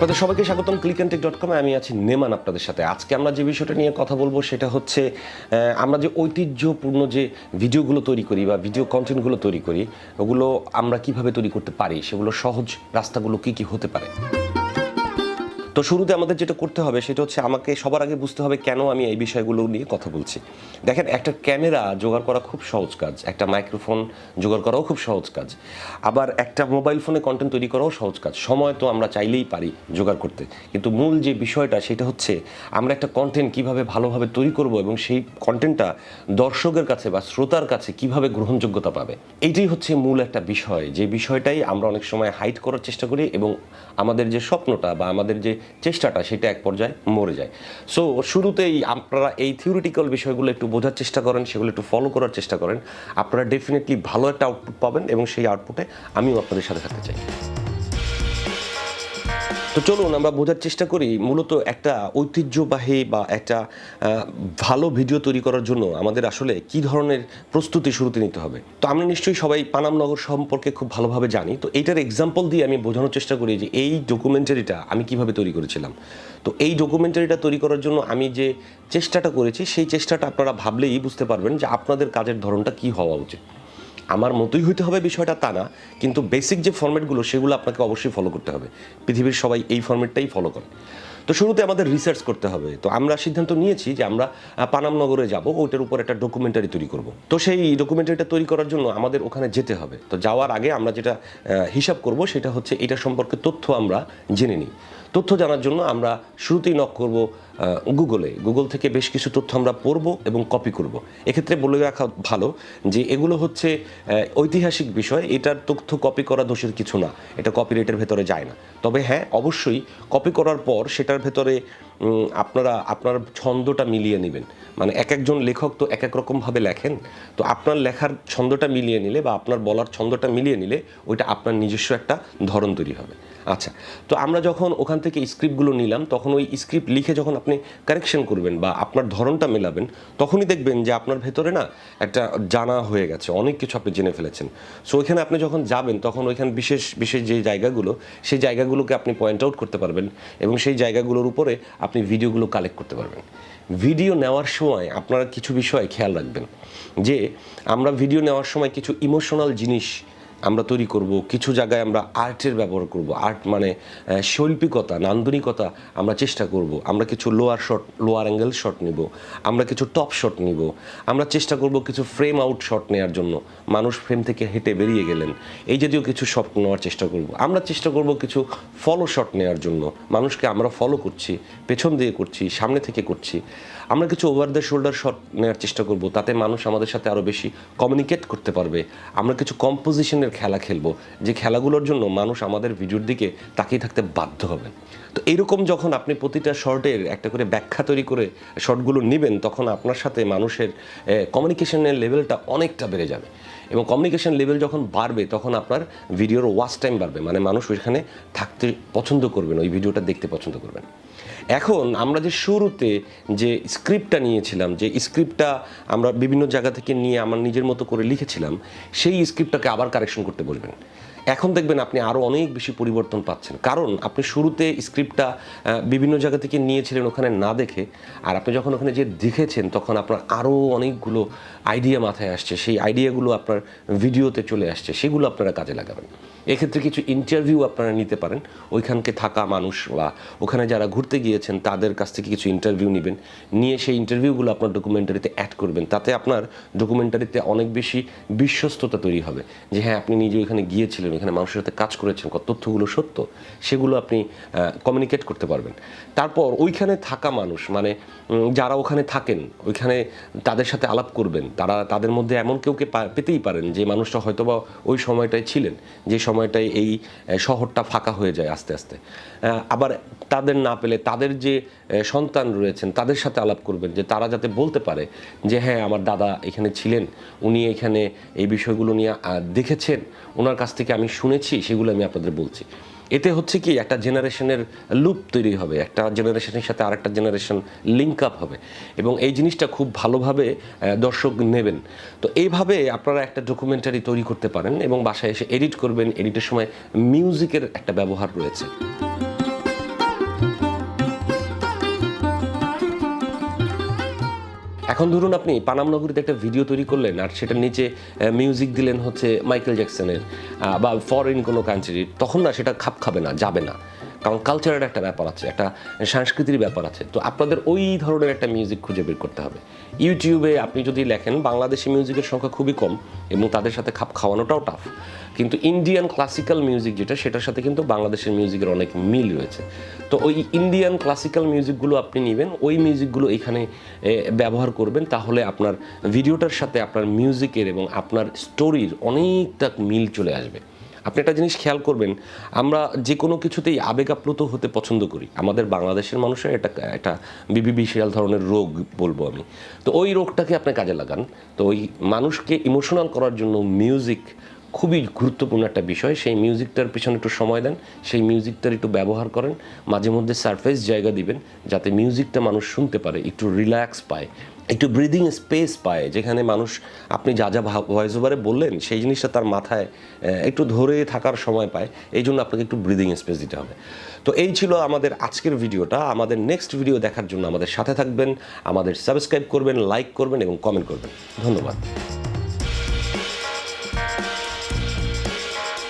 আপনাদের সবাইকে স্বাগতম ক্লিক অ্যান্ড টেক ডট কমে আমি আছি নেমান আপনাদের সাথে। আজকে আমরা যে বিষয়টা নিয়ে কথা বলব সেটা হচ্ছে আমরা যে ঐতিহ্যপূর্ণ যে ভিডিওগুলো তৈরি করি বা ভিডিও কন্টেন্টগুলো তৈরি করি, ওগুলো আমরা কীভাবে তৈরি করতে পারি সেগুলো সহজ রাস্তাগুলো কি কি হতে পারে? তো শুরুতে আমাদের যেটা করতে হবে সেটা হচ্ছে আমাকে সবার আগে বুঝতে হবে কেন আমি এই বিষয়গুলো নিয়ে কথা বলছি। দেখেন, একটা ক্যামেরা জোগাড় করা খুব সহজ কাজ, একটা মাইক্রোফোন জোগাড় করাও খুব সহজ কাজ, আবার একটা মোবাইল ফোনে কন্টেন্ট তৈরি করাও সহজ কাজ, সময় তো আমরা চাইলেই পারি জোগাড় করতে। কিন্তু মূল যে বিষয়টা সেটা হচ্ছে আমরা একটা কন্টেন্ট কীভাবে ভালোভাবে তৈরি করব এবং সেই কন্টেন্টটা দর্শকের কাছে বা শ্রোতার কাছে কীভাবে গ্রহণযোগ্যতা পাবে, এইটাই হচ্ছে মূল একটা বিষয়। যে বিষয়টাই আমরা অনেক সময় হাইট করার চেষ্টা করি এবং আমাদের যে স্বপ্নটা বা আমাদের যে চেষ্টাটা সেটা এক পর্যায়ে মরে যায়। সো শুরুতেই আপনারা এই থিওরিটিক্যাল বিষয়গুলো একটু বোঝার চেষ্টা করেন, সেগুলো একটু ফলো করার চেষ্টা করেন। আপনারা ডেফিনেটলি ভালো একটা আউটপুট পাবেন এবং সেই আউটপুটে আমিও আপনাদের সাথে থাকতে চাই। তো চলুন, আমরা বোঝার চেষ্টা করি মূলত একটা ঐতিহ্যবাহী বা একটা ভালো ভিডিও তৈরি করার জন্য আমাদের আসলে কি ধরনের প্রস্তুতি শুরুতে নিতে হবে। তো আমরা নিশ্চয়ই সবাই পানাম নগর সম্পর্কে খুব ভালোভাবে জানি। তো এইটার এক্সাম্পল দিয়ে আমি বোঝানোর চেষ্টা করি যে এই ডকুমেন্টারিটা আমি কীভাবে তৈরি করেছিলাম। তো এই ডকুমেন্টারিটা তৈরি করার জন্য আমি যে চেষ্টাটা করেছি, সেই চেষ্টাটা আপনারা ভাবলেই বুঝতে পারবেন যে আপনাদের কাজের ধরনটা কি হওয়া উচিত। আমার মতোই হইতে হবে বিষয়টা তা না, কিন্তু বেসিক যে ফর্মেটগুলো সেগুলো আপনাকে অবশ্যই ফলো করতে হবে। পৃথিবীর সবাই এই ফর্মেটটাই ফলো করে। তো শুরুতে আমাদের রিসার্চ করতে হবে। তো আমরা সিদ্ধান্ত নিয়েছি যে আমরা পানামনগরে পানাম নগরে যাব, ওইটার উপর একটা ডকুমেন্টারি তৈরি করব। তো সেই ডকুমেন্টারিটা তৈরি করার জন্য আমাদের ওখানে যেতে হবে। তো যাওয়ার আগে আমরা যেটা হিসাব করব সেটা হচ্ছে এটা সম্পর্কে তথ্য আমরা জেনে নিই। তথ্য জানার জন্য আমরা শুরুতেই নক করব গুগলে গুগল থেকে বেশ কিছু তথ্য আমরা পড়ব এবং কপি করব। এক্ষেত্রে বলে রাখা ভালো যে এগুলো হচ্ছে ঐতিহাসিক বিষয়। এটার তথ্য কপি করা দোষের কিছু না। এটা কপিরাইটের ভেতরে যায় না। তবে হ্যাঁ অবশ্যই কপি করার পর সেটার ভেতরে আপনারা, আপনার ছন্দটা মিলিয়ে নেবেন। মানে এক একজন লেখক তো এক এক রকমভাবে লেখেন। তো আপনার লেখার ছন্দটা মিলিয়ে নিলে বা আপনার বলার ছন্দটা মিলিয়ে নিলে ওইটা আপনার নিজস্ব একটা ধরন তৈরি হবে। আচ্ছা তো আমরা যখন ওখান থেকে স্ক্রিপ্টগুলো নিলাম, তখন ওই স্ক্রিপ্ট লিখে যখন আপনি কারেকশন করবেন বা আপনার ধরনটা মেলাবেন, তখনই দেখবেন যে আপনার ভেতরে না একটা জানা হয়ে গেছে, অনেক কিছু আপনি জেনে ফেলেছেন। সো ওইখানে আপনি যখন যাবেন, তখন ওইখানে বিশেষ বিশেষ যে জায়গাগুলো, সেই জায়গাগুলোকে আপনি পয়েন্ট আউট করতে পারবেন এবং সেই জায়গাগুলোর উপরে আপনি ভিডিওগুলো কালেক্ট করতে পারবেন। ভিডিও নেওয়ার সময় আপনারা কিছু বিষয়ে খেয়াল রাখবেন যে, আমরা ভিডিও নেওয়ার সময় কিছু ইমোশনাল জিনিস আমরা তৈরি করব, কিছু জায়গায় আমরা আর্টের ব্যবহার করব। আর্ট মানে শৈল্পিকতা, নান্দনিকতা আমরা চেষ্টা করব। আমরা কিছু lower shot lower angle shot নিব। আমরা কিছু টপ শট নিব। আমরা চেষ্টা করব কিছু ফ্রেম আউট শট নেওয়ার জন্য। মানুষ ফ্রেম থেকে হেঁটে বেরিয়ে গেলেন। এই জাতীয় কিছু শট নেওয়ার চেষ্টা করব। আমরা চেষ্টা করব কিছু ফলো শট নেওয়ার জন্য। মানুষকে আমরা ফলো করছি, পেছন দিয়ে করছি, সামনে থেকে করছি। আমরা কিছু ওভার দ্য শোল্ডার শট নেওয়ার চেষ্টা করব। তাতে মানুষ আমাদের সাথে আরও বেশি কমিউনিকেট করতে পারবে। আমরা কিছু কম্পোজিশনের খেলা খেলব, যে খেলাগুলোর জন্য মানুষ আমাদের ভিডিওর দিকে তাকিয়ে থাকতে বাধ্য হবেন তো এইরকম যখন আপনি প্রতিটা শর্টের একটা করে ব্যাখ্যা তৈরি করে শর্টগুলো নেবেন, তখন আপনার সাথে মানুষের কমিউনিকেশনের লেভেলটা অনেকটা বেড়ে যাবে। এবং কমিউনিকেশন লেভেল যখন বাড়বে, তখন আপনার ভিডিওর ওয়াচ টাইম বাড়বে। মানে মানুষ ওইখানে থাকতে পছন্দ করবেন ওই ভিডিওটা দেখতে পছন্দ করবেন এখন আমরা যে শুরুতে যে স্ক্রিপ্টটা নিয়েছিলাম, যে স্ক্রিপ্টটা আমরা বিভিন্ন জায়গা থেকে নিয়ে আমার নিজের মতো করে লিখেছিলাম, সেই স্ক্রিপ্টটাকে আবার কারেকশন করতে বলবেন। এখন দেখবেন আপনি আরও অনেক বেশি পরিবর্তন পাচ্ছেন। কারণ আপনি শুরুতে স্ক্রিপ্টটা বিভিন্ন জায়গা থেকে নিয়েছিলেন ওখানে না দেখে, আর আপনি যখন ওখানে যে দেখেছেন, তখন আপনার আরও অনেকগুলো আইডিয়া মাথায় আসছে। সেই আইডিয়াগুলো আপনার ভিডিওতে চলে আসছে, সেগুলো আপনারা কাজে লাগাবেন। এক্ষেত্রে কিছু ইন্টারভিউ আপনারা নিতে পারেন। ওইখানকে থাকা মানুষ বা ওখানে যারা ঘুরতে গিয়েছেন, তাদের কাছ থেকে কিছু ইন্টারভিউ নেবেন। নিয়ে সেই ইন্টারভিউগুলো আপনার ডকুমেন্টারিতে অ্যাড করবেন। তাতে আপনার ডকুমেন্টারিতে অনেক বেশি বিশ্বস্ততা তৈরি হবে। যে হ্যাঁ আপনি নিজে ওইখানে গিয়েছিলেন ওইখানে মানুষের সাথে কাজ করেছেন, কত তথ্যগুলো সত্য, সেগুলো আপনি কমিউনিকেট করতে পারবেন। তারপর ওইখানে থাকা মানুষ মানে যারা ওখানে থাকেন, ওইখানে তাদের সাথে আলাপ করবেন, তারা তাদের মধ্যে এমন কেউকে পেতেই পারেন যে মানুষটা হয়তোবা ওই সময়টায় ছিলেন, যে সময়টায় এই শহরটা ফাঁকা হয়ে যায় আস্তে আস্তে। আবার তাদের না পেলে তাদের যে সন্তান রয়েছেন, তাদের সাথে আলাপ করবেন, যে তারা যাতে বলতে পারে যে হ্যাঁ আমার দাদা এখানে ছিলেন, উনি এখানে এই বিষয়গুলো নিয়ে দেখেছেন ওনার কাছ থেকে আমি শুনেছি, সেগুলো আমি আপনাদের বলছি। এতে হচ্ছে কি, একটা জেনারেশনের লুপ তৈরি হবে, একটা জেনারেশনের সাথে আরেকটা জেনারেশন লিঙ্ক আপ হবে। এবং এই জিনিসটা খুব ভালোভাবে দর্শক নেবেন। তো এইভাবে আপনারা একটা ডকুমেন্টারি তৈরি করতে পারেন এবং বাসায় এসে এডিট করবেন এডিটের সময় মিউজিকের একটা ব্যবহার রয়েছে। এখন ধরুন আপনি পানাম নগরীতে একটা ভিডিও তৈরি করলেন, আর সেটার নিচে মিউজিক দিলেন হচ্ছে মাইকেল জ্যাকসনের বা ফরেন কোনো কান্ট্রির তখন না সেটা খাপ খাবে না, যাবে না। কারণ কালচারের একটা ব্যাপার আছে, একটা সংস্কৃতির ব্যাপার আছে। তো আপনাদের ওই ধরনের একটা মিউজিক খুঁজে বের করতে হবে। ইউটিউবে আপনি যদি লেখেন, বাংলাদেশি মিউজিকের সংখ্যা খুবই কম এবং তাদের সাথে খাপ খাওয়ানোটাও টাফ কিন্তু ইন্ডিয়ান ক্লাসিক্যাল মিউজিক যেটা, সেটার সাথে কিন্তু বাংলাদেশের মিউজিকের অনেক মিল রয়েছে। তো ওই ইন্ডিয়ান ক্লাসিক্যাল মিউজিকগুলো আপনি নেবেন, ওই মিউজিকগুলো এখানে ব্যবহার করবেন, তাহলে আপনার ভিডিওটার সাথে আপনার মিউজিকের এবং আপনার স্টোরির অনেকটা মিল চলে আসবে। আপনি একটা জিনিস খেয়াল করবেন, আমরা যে কোনো কিছুতেই আবেগ আপ্লুত হতে পছন্দ করি। আমাদের বাংলাদেশের মানুষের এটা একটা বিশাল ধরনের রোগ বলব আমি। তো ওই রোগটাকে আপনি কাজে লাগান। তো ওই মানুষকে ইমোশনাল করার জন্য মিউজিক খুবই গুরুত্বপূর্ণ একটা বিষয়। সেই মিউজিকটার পিছনে একটু সময় দেন, সেই মিউজিকটার একটু ব্যবহার করেন, মাঝে মধ্যে সারফেস জায়গা দিবেন, যাতে মিউজিকটা মানুষ শুনতে পারে, একটু রিল্যাক্স পায়। একটু ব্রিদিং স্পেস পায়, যেখানে মানুষ, আপনি যা যা ভয়েস ওভারে বললেন, সেই জিনিসটা তার মাথায় একটু ধরে থাকার সময় পায়, এই জন্য আপনাকে একটু ব্রিদিং স্পেস দিতে হবে। তো এই ছিল আমাদের আজকের ভিডিওটা। আমাদের নেক্সট ভিডিও দেখার জন্য আমাদের সাথে থাকবেন, আমাদের সাবস্ক্রাইব করবেন লাইক করবেন এবং কমেন্ট করবেন। ধন্যবাদ।